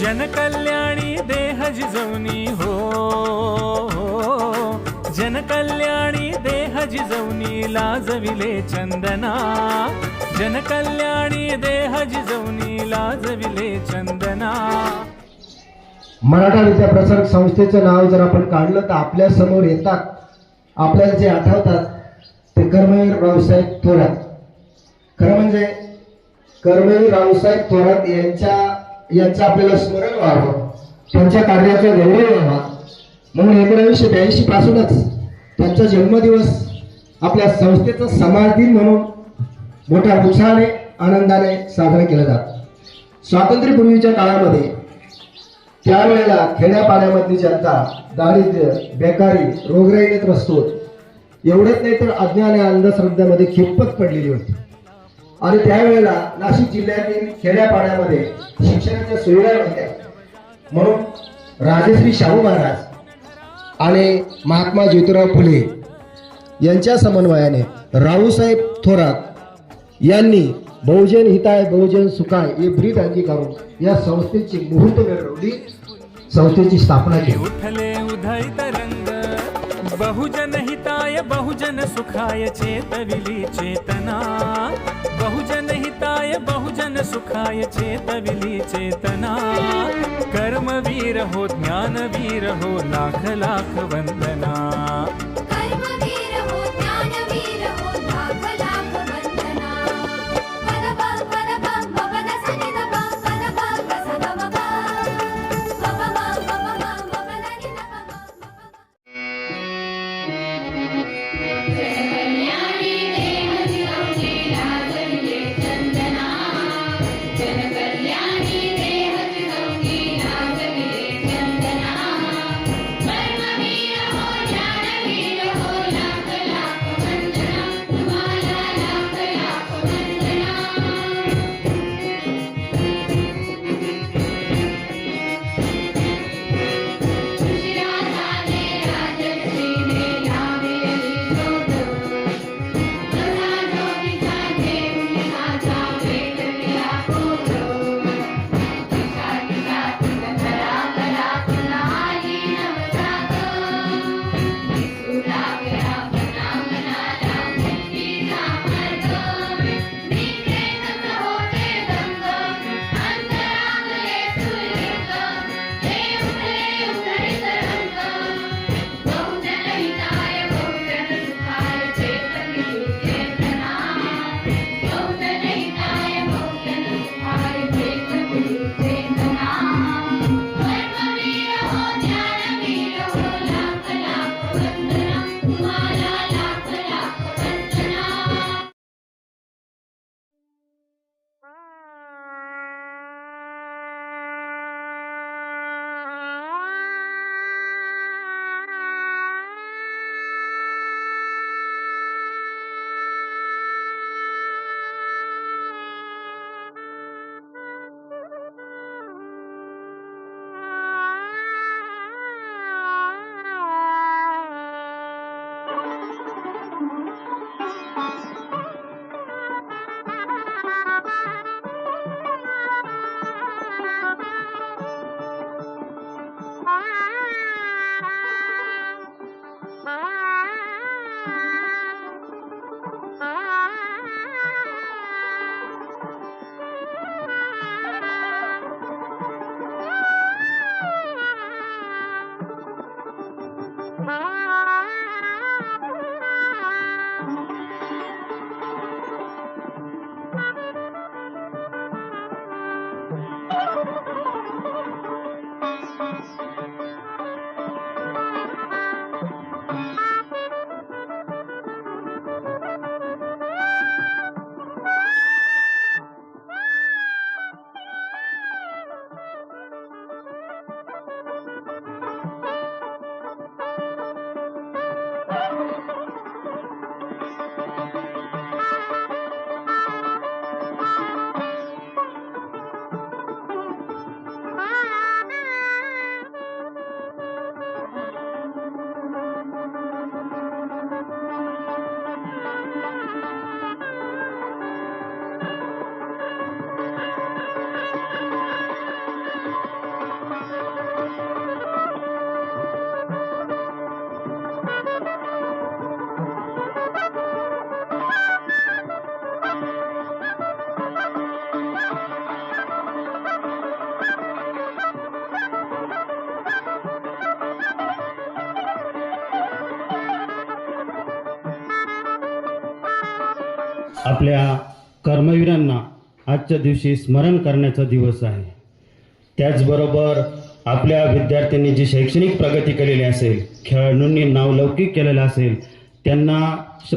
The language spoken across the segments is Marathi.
जनकल्याणी देह जिजवनी हो, हो, हो, हो. जनकल्याणी देह जिजवनी लाजविले चंदना. जनकल्याणी देह जिजवनी लाजविले चंदना. मराठा विद्याप्रसारक संस्थेचं नाव जर आपण काढलं तर आपल्यासमोर येतात आपल्याला जे आठवतात ते कर्मवीर रावसाहेब थोरात. खरं म्हणजे कर्मवीर रावसाहेब थोरात यांच्या यांचं आपल्याला स्मरण व्हावं. त्यांच्या कार्याचा गौरव व्हावा. म्हणून एकोणीसशे ब्याऐंशी पासूनच त्यांचा जन्मदिवस आपल्या संस्थेचं समाज दिन म्हणून मोठ्या उत्साहाने आनंदाने साजरा केला जात. स्वातंत्र्यपूर्वीच्या काळामध्ये त्यावेळेला खेड्यापाड्यामधली जनता दारिद्र्य बेकारी रोगराईने त्रस्त होत एवढंच नाही तर अज्ञान आणि अंधश्रद्धेमध्ये खिप्पत पडलेली होती. आणि त्यावेळेला नाशिक जिल्ह्यातील खेड्यापाड्यामध्ये शिक्षणाच्या सुविधा नव्हत्या. म्हणून राजश्री शाहू महाराज आणि महात्मा ज्योतिराव फुले यांच्या समन्वयाने रावसाहेब थोरात यांनी बहुजन हिताय बहुजन सुखाय ही ब्रीद अंगीकारून या संस्थेची मुहूर्त मिळवली संस्थेची स्थापना केली. उठले उदय तरंग बहुजन हिताय बहुजन सुखाय चेतविली चेतना. बहुजन हिताय बहुजन सुखाय चेतविली चेतना. कर्मवीर हो ज्ञानवीर हो लाख लाख वंदना. आपल्या कर्मवीरांना आजच्या दिवशी स्मरण करण्याचा दिवस आहे. त्याचबरोबर आपल्या विद्यार्थ्यांनी जी शैक्षणिक प्रगती केलेली असेल खेळाडूंनी नावलौकिक केलेलं असेल त्यांना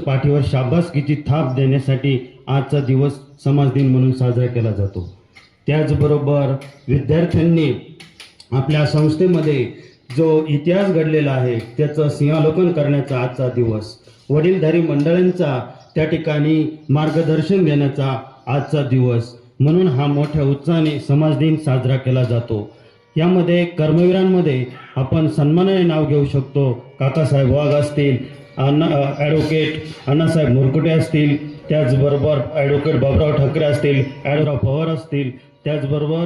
पाठीवर शाबासकीची थाप देण्यासाठी आजचा दिवस समाज दिन म्हणून साजरा केला जातो. त्याचबरोबर विद्यार्थ्यांनी आपल्या संस्थेमध्ये जो इतिहास घडलेला आहे त्याचं सिंहालोकन करण्याचा आजचा दिवस वडीलधारी मंडळांचा त्या ठिकाणी मार्गदर्शन देण्याचा आजचा दिवस. म्हणून हा मोठ्या उत्साहाने समाज दिन साजरा केला जातो. यामध्ये कर्मवीरांमध्ये आपण सन्मानाने नाव घेऊ शकतो. काकासाहेब वाघ असतील अण्णा ॲडव्होकेट अण्णासाहेब मुरकुटे असतील त्याचबरोबर ॲडव्होकेट बाबराव ठाकरे असतील ॲडोराव पवार असतील त्याचबरोबर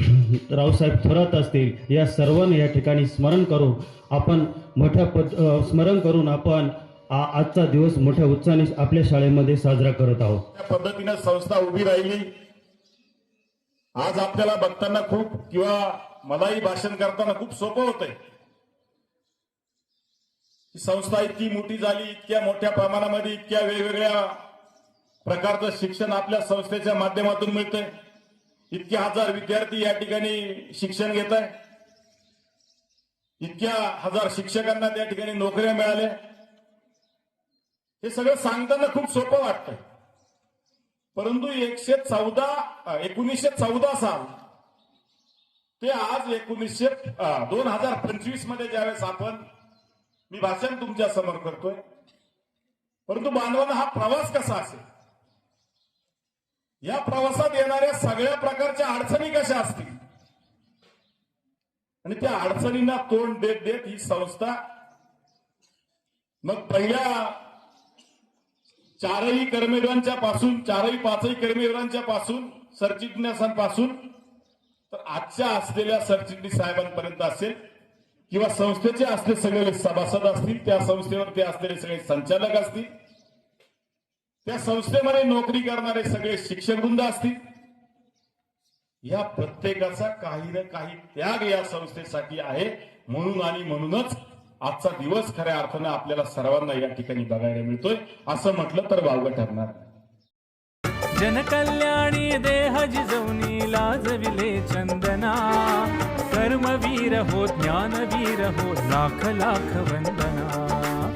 रावसाहेब थोरात असतील या सर्वांना या ठिकाणी स्मरण करून आपण मोठ्या पद स्मरण करून आपण आजचा दिवस मोठ्या उत्साहाने आपल्या शाळेमध्ये साजरा करत आहोत. त्या पद्धतीनं संस्था उभी राहिली. आज आपल्याला बघताना खूप किंवा मलाही भाषण करताना खूप सोपं होतंय. संस्था इतकी मोठी झाली इतक्या मोठ्या प्रमाणामध्ये इतक्या वेगवेगळ्या प्रकारचं शिक्षण आपल्या संस्थेच्या माध्यमातून मिळतंय. इतके हजार विद्यार्थी या ठिकाणी शिक्षण घेत आहे इतक्या हजार शिक्षकांना त्या ठिकाणी नोकऱ्या मिळाल्या. हे सगळं सांगताना खूप सोपं वाटतं परंतु एकशे चौदा एकोणीसशे चौदा साल ते आज एकोणीसशे दोन हजार पंचवीसमध्ये ज्यावेळेस आपण मी भाषण तुमच्यासमोर करतोय. परंतु बांधवांना हा प्रवास कसा असेल? या प्रवासात येणाऱ्या सगळ्या प्रकारच्या अडचणी कशा असतील? आणि त्या अडचणींना तोंड देत देत ही संस्था मग पहिल्या चारही कर्मवीरांच्या पासून चारही पाचही कर्मवीरांच्या पासून सरचिटणीसांपासून तर आजच्या असलेल्या सरचिटणीस साहेबांपर्यंत असेल किंवा संस्थेचे असले सगळे सभासद असतील त्या संस्थेवर ते असलेले सगळे संचालक असतील त्या संस्थेमध्ये नोकरी करणारे सगळे शिक्षक वृंद असतील या प्रत्येकाचा काही ना काही त्याग या संस्थेसाठी आहे म्हणून आणि म्हणूनच आजचा दिवस खऱ्या अर्थानं आपल्याला सर्वांना या ठिकाणी बघायला मिळतोय. असं म्हटलं तर वावगं ठरणार जनकल्याणी देह जिजवनी लाजविले चंदना. कर्मवीर हो ज्ञानवीर हो लाख लाख वंदना.